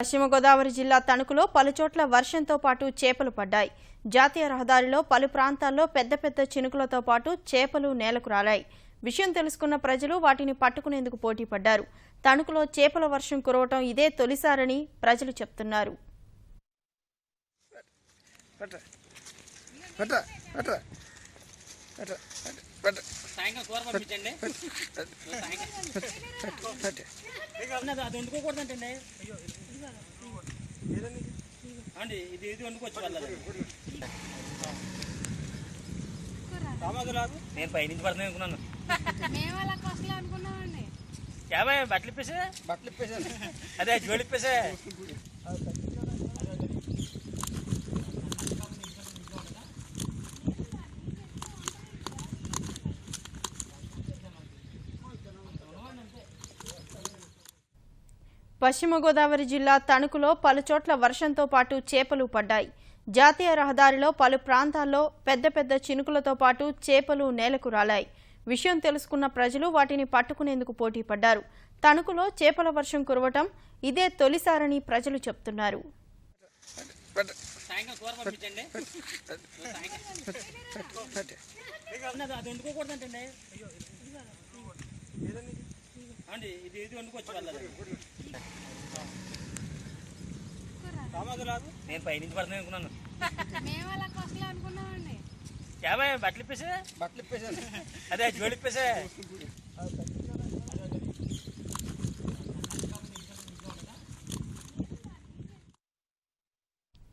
పశ్చిమ గోదావరి జిల్లా తణుకులో పలుచోట్ల వర్షంతో పాటు చేపలు పడ్డాయి. జాతీయ రహదారిలో పలు ప్రాంతాల్లో పెద్ద పెద్ద చినుకులతో పాటు చేపలు నేలకు రాలాయి. విషయం తెలుసుకున్న ప్రజలు వాటిని పట్టుకునేందుకు పోటీ పడ్డారు. తణుకులో చేపల వర్షం కురవటం ఇదే తొలిసారని ప్రజలు చెప్తున్నారు. సాయంకాలం అది అండి ఇది? ఇది వండుకోవచ్చు నేను పైనుంచి పడుతుంది అనుకున్నాను. మేము అలా కొసలు అనుకున్నామండి. యాభై బట్టలు ఇప్పేసే బట్టలు ఇప్పేసాను. అదే జోడి పశ్చిమ గోదావరి జిల్లా తణుకులో పలుచోట్ల వర్షంతో పాటు చేపలు పడ్డాయి. జాతీయ రహదారిలో పలు ప్రాంతాల్లో పెద్ద పెద్ద చినుకులతో పాటు చేపలు నేలకు రాలాయి. విషయం తెలుసుకున్న ప్రజలు వాటిని పట్టుకునేందుకు పోటీ పడ్డారు. తణుకులో చేపల వర్షం కురవటం ఇదే తొలిసారని ప్రజలు చెప్తున్నారు. పట్ట సాయంకాలం కూర పంపించండి పట్ట ఉన్నది అది వండుకోకూడదంటండి అండి ఇది ఇది వండుకోవచ్చు వాళ్ళది నేను పైనుంచి పడుతుంది అనుకున్నాను. మేము అలా కొసలు అనుకున్నామండి. యాభై బట్టలు ఇప్పేసే బట్టలు ఇప్పేసాను అదే జోడి ఇప్పేసే